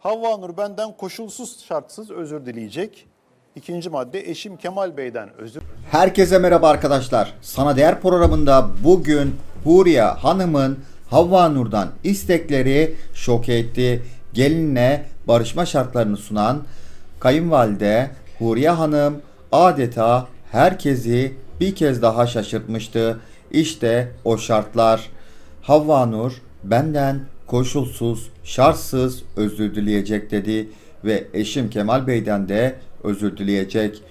Havva Nur benden koşulsuz şartsız özür dileyecek. İkinci madde eşim Kemal Bey'den özür Herkese merhaba arkadaşlar. Sana Değer programında bugün Huriye Hanım'ın Havva Nur'dan istekleri şok etti. Gelinle barışma şartlarını sunan kayınvalide Huriye Hanım adeta herkesi bir kez daha şaşırtmıştı. İşte o şartlar. Havva Nur benden koşulsuz, şartsız özür dileyecek dedi ve eşim Kemal Bey'den de özür dileyecek.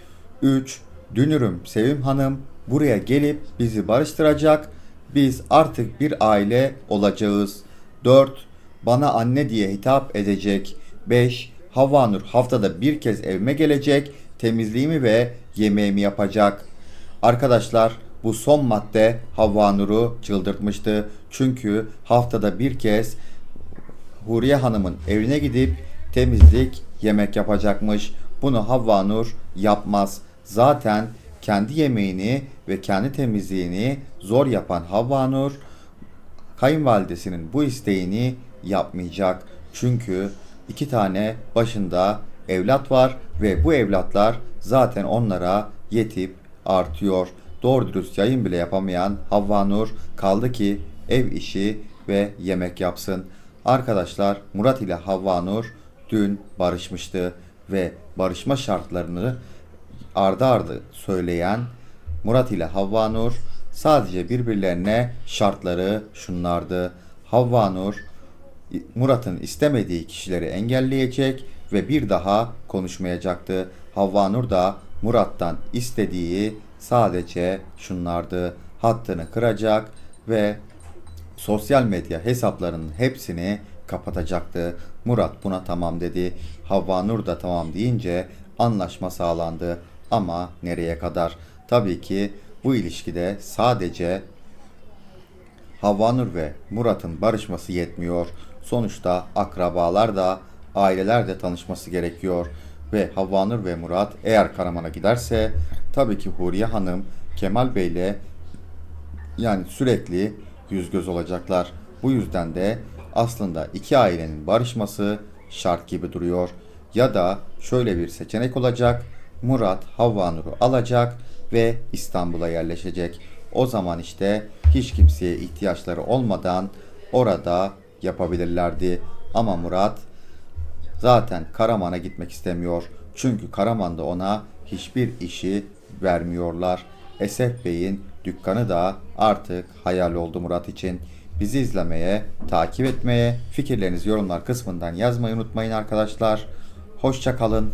3. Dünürüm Sevim Hanım buraya gelip bizi barıştıracak. Biz artık bir aile olacağız. 4. Bana anne diye hitap edecek. 5. Havva Nur haftada bir kez evime gelecek. Temizliğimi ve yemeğimi yapacak. Arkadaşlar bu son madde Havva Nur'u çıldırtmıştı. Çünkü haftada bir kez Huriye Hanım'ın evine gidip temizlik, yemek yapacakmış. Bunu Havva Nur yapmaz. Zaten kendi yemeğini ve kendi temizliğini zor yapan Havva Nur kayınvalidesinin bu isteğini yapmayacak. Çünkü iki tane başında evlat var ve bu evlatlar zaten onlara yetip artıyor. Doğru dürüst yayın bile yapamayan Havva Nur kaldı ki ev işi ve yemek yapsın. Arkadaşlar Murat ile Havva Nur dün barışmıştı ve barışma şartlarını ardı ardı söyleyen Murat ile Havva Nur sadece birbirlerine şartları şunlardı. Havva Nur Murat'ın istemediği kişileri engelleyecek ve bir daha konuşmayacaktı. Havva Nur da Murat'tan istediği sadece şunlardı. Hattını kıracak ve sosyal medya hesaplarının hepsini kapatacaktı. Murat buna tamam dedi. Havva Nur da tamam deyince anlaşma sağlandı. Ama nereye kadar? Tabii ki bu ilişkide sadece Havvanur ve Murat'ın barışması yetmiyor. Sonuçta akrabalar da aileler de tanışması gerekiyor. Ve Havvanur ve Murat eğer Karaman'a giderse tabii ki Huriye Hanım Kemal Bey'le yani sürekli yüz göz olacaklar. Bu yüzden de aslında iki ailenin barışması şart gibi duruyor. Ya da şöyle bir seçenek olacak. Murat Havva Nur'u alacak ve İstanbul'a yerleşecek. O zaman işte hiç kimseye ihtiyaçları olmadan orada yapabilirlerdi. Ama Murat zaten Karaman'a gitmek istemiyor. Çünkü Karaman'da ona hiçbir işi vermiyorlar. Esef Bey'in dükkanı da artık hayal oldu Murat için. Bizi izlemeye, takip etmeye, fikirlerinizi yorumlar kısmından yazmayı unutmayın arkadaşlar. Hoşça kalın.